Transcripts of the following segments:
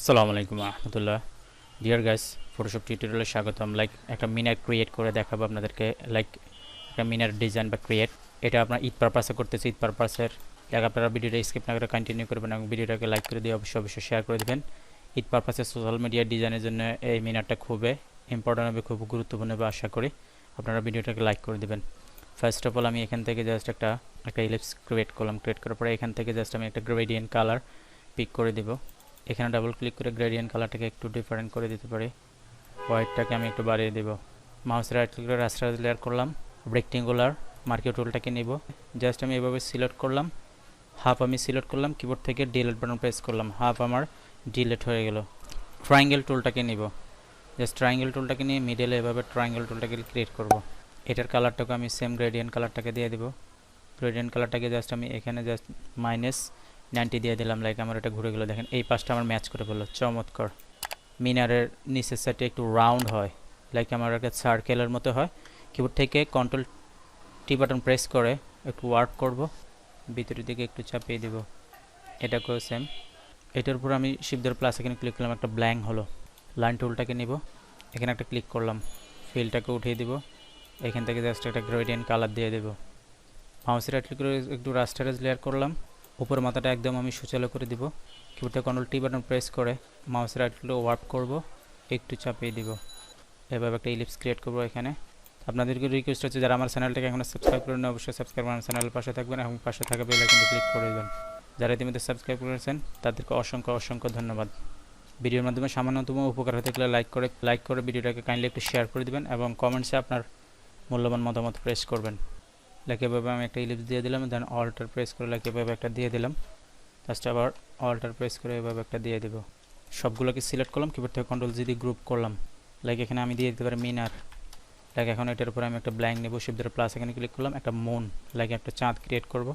আসসালামু আলাইকুম রহমতুল্লাহ। Deer guys Photoshop টিউটোরিয়ালে স্বাগতম। লাইক একটা মিনার ক্রিয়েট করে দেখাবো আপনাদেরকে। লাইক একটা মিনার ডিজাইন বা ক্রিয়েট এটা আপনার ঈদ পারপাসে করতেছে। ঈদ পারপাসের লাইক আপনারা ভিডিওটা স্কিপ না করে কন্টিনিউ করবেন এবং ভিডিওটাকে লাইক করে দিয়ে অবশ্যই অবশ্যই শেয়ার করে দেবেন। ঈদ পারপাসে সোশ্যাল মিডিয়া ডিজাইনের জন্য এই মিনারটা খুবই ইম্পর্টেন্ট হবে, খুব গুরুত্বপূর্ণ হবে আশা করি। আপনারা ভিডিওটাকে লাইক করে দেবেন। ফার্স্ট অফ অল আমি এখান থেকে জাস্ট একটা একটা ইলিপস ক্রিয়েট করলাম। ক্রিয়েট করার পরে এখান থেকে জাস্ট আমি একটা গ্রেডিয়েন্ট কালার পিক করে দিব। এখানে ডাবল ক্লিক করে গ্রেডিয়েন্ট কালারটাকে একটু ডিফারেন্ট করে দিতে পারি। হোয়াইটটাকে আমি একটু বাড়িয়ে দেব। মাউস রাইট ক্লিক করে রাস্টার লেয়ার করলাম। রেক্টেঙ্গুলার মার্কেট টুলটাকে নিব। জাস্ট আমি এভাবে সিলেক্ট করলাম। হাফ আমি সিলেক্ট করলাম। কিবোর্ড থেকে ডিলেট বাটন প্রেস করলাম। হাফ আমার ডিলেট হয়ে গেল। ট্রায়াঙ্গেল টুলটাকে নিব। জাস্ট ট্রায়াঙ্গেল টুলটাকে নিয়ে মিডলে এভাবে ট্রায়াঙ্গেল টুলটাকে ক্রিয়েট করব। এটার কালারটাকে আমি সেম গ্রেডিয়েন্ট কালারটাকে দিয়ে দেবো। গ্রেডিয়েন্ট কালারটাকে জাস্ট আমি এখানে জাস্ট মাইনাস নাইনটি দিয়ে দিলাম লাইক আমার এটা ঘুরে গেলো। দেখেন, এই পাশটা আমার ম্যাচ করে ফেলল, চমৎকার। মিনারের নিচের সাইডটা একটু রাউন্ড হয় লাইক আমার একটা সার্কেলের মতো হয়। কিবোর্ড থেকে কন্ট্রোল টি বাটন প্রেস করে একটু ওয়ার্ক করব, ভিতরের দিকে একটু চাপিয়ে দিব। এটাকেও সেম এটার উপর আমি শিবদের প্লাস এখানে ক্লিক করলাম, একটা ব্ল্যাঙ্ক হলো। লাইন টুলটাকে নিব। এখানে একটা ক্লিক করলাম ফিলটাকে উঠিয়ে দিব। এখান থেকে জাস্ট একটা গ্রেডিয়েন্ট কালার দিয়ে দেব। করে একটু রাস্টারাইজ লেয়ার করলাম। উপর মাথাটা একদম আমি সুচালো করে দিব। কিবোর্ডে কন্ট্রোল টি বাটন প্রেস করে মাউসের রাইট ক্লিক ওয়ার্প করব, একটু চাপিয়ে দিব। এভাবে একটা ইলিপস ক্রিয়েট করব এখানে। আপনাদেরকে রিকোয়েস্ট হচ্ছে যারা আমার চ্যানেলটাকে এখনও সাবস্ক্রাইব করেন অবশ্যই সাবস্ক্রাইব আমার চ্যানেলের পাশে থাকবেন এবং পাশে থাকা বেল আইকনটি ক্লিক করে দেবেন। যারা ইতিমধ্যে সাবস্ক্রাইব করেছেন, তাদেরকে অসংখ্য অসংখ্য ধন্যবাদ। ভিডিওর মাধ্যমে সামান্যতম উপকার হতে গেলে লাইক করে লাইক করে ভিডিওটাকে কাইন্ডলি একটু শেয়ার করে দিবেন এবং কমেন্টসে আপনার মূল্যবান মতামত প্রেস করবেন। লাইক এভাবে আমি একটা ইলিপস দিয়ে দিলাম দেন অল্টার প্রেস করে লাইক এভাবে একটা দিয়ে দিলাম। জাস্ট আবার অল্টার প্রেস করে এভাবে একটা দিয়ে দেবো। সবগুলোকে সিলেক্ট করলাম কিবোর্ড থেকে কন্ট্রোল জি দিয়ে গ্রুপ করলাম। লাইক এখানে আমি দিয়ে দিতে পারি মিনার লাইক এখন এটার উপরে আমি একটা ব্ল্যাঙ্ক নেব শিবদের প্লাস এখানে ক্লিক করলাম, একটা মুন লাইক একটা চাঁদ ক্রিয়েট করব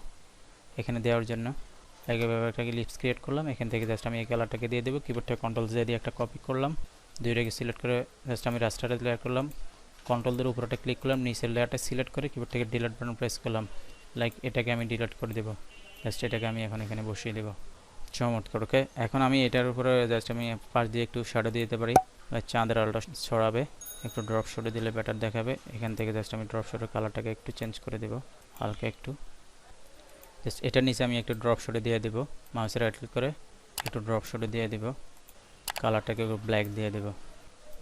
এখানে দেওয়ার জন্য। লাইক এভাবে একটা লিপস ক্রিয়েট করলাম, এখান থেকে জাস্ট আমি এই কালারটাকে দিয়ে দেবো কিবোর্ড থেকে কন্ট্রোল জে দিয়ে একটা কপি করলাম। দুইটাকে সিলেক্ট করে জাস্ট আমি রাস্টারে লেয়ার করলাম। কন্ট্রোল দিয়ে উপরটা ক্লিক করলাম, নিচের লেয়ারটা সিলেক্ট করে কিবোর্ড থেকে ডিলিট বাটন প্রেস করলাম। লাইক এটাকে আমি ডিলিট করে দেবো। জাস্ট এটাকে আমি এখন এখানে বসিয়ে দেবো। চমৎকার ওকে এখন আমি এটার উপরে জাস্ট আমি পাশ দিয়ে একটু শ্যাডো দিয়ে দিতে পারি। চাঁদের আলোটা ছড়াবে, একটু ড্রপ শটে দিলে বেটার দেখাবে। এখান থেকে জাস্ট আমি ড্রপ শটের কালারটাকে একটু চেঞ্জ করে দেবো, হালকা একটু। জাস্ট এটার নিচে আমি একটু ড্রপ শটে দিয়ে দেবো মাউসের রাইট ক্লিক করে একটু ড্রপ শটে দিয়ে দেবো। কালারটাকে ব্ল্যাক দিয়ে দেবো।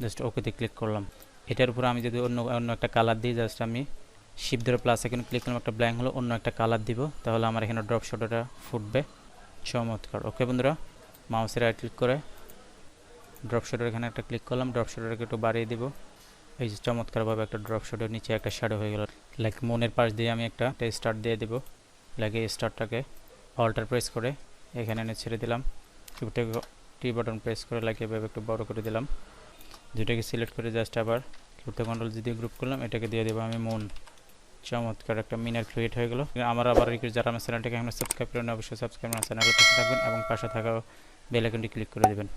জাস্ট ওকেতে ক্লিক করলাম। এটার উপরে আমি যদি অন্য অন্য একটা কালার দিই জাস্ট আমি শিপ ধরে প্লাস এখানে ক্লিক করলাম, একটা ব্ল্যাঙ্ক হলো, অন্য একটা কালার দিব। তাহলে আমার এখানে ড্রপ শটটা ফুটবে। চমৎকার। ওকে বন্ধুরা মাউসের রাইট ক্লিক করে ড্রপ শটের এখানে একটা ক্লিক করলাম ড্রপ শটেরকে একটু বাড়িয়ে দিব। এই যে চমৎকারভাবে একটা ড্রপ শটের নিচে একটা শ্যাডো হয়ে গেল। লাইক মনের পাশ দিয়ে আমি একটা স্টার্ট দিয়ে দেবো। এই স্টারটাকে অল্টার প্রেস করে এখানে এনে ছেড়ে দিলাম। টি বাটন প্রেস করে লাইক এভাবে একটু বড় করে দিলাম। দুটাকে সিলেক্ট করে জাস্ট আবার কিবোর্ডে কন্ট্রোল দিয়ে গ্রুপ করলাম, এটাকে দিয়ে দেবো আমি মন চমৎকার একটা মিনার ক্রিয়েট হয়ে গেলো। আমার আবার রিকোয়েস্ট যারা আমার চ্যানেলটাকে এখন সাবস্ক্রাইব করেন অবশ্যই সাবস্ক্রাইব আমার চ্যানেলের পাশে থাকবেন এবং পাশে থাকা বেল আইকনটি ক্লিক করে দেবেন।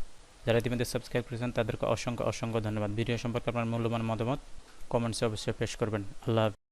যারা ইতিমধ্যে সাবস্ক্রাইব করেছেন, তাদেরকে অসংখ্য অসংখ্য ধন্যবাদ। ভিডিও সম্পর্কে আপনার মূল্যবান মতামত কমেন্টসে অবশ্যই পেশ করবেন। আল্লাহ।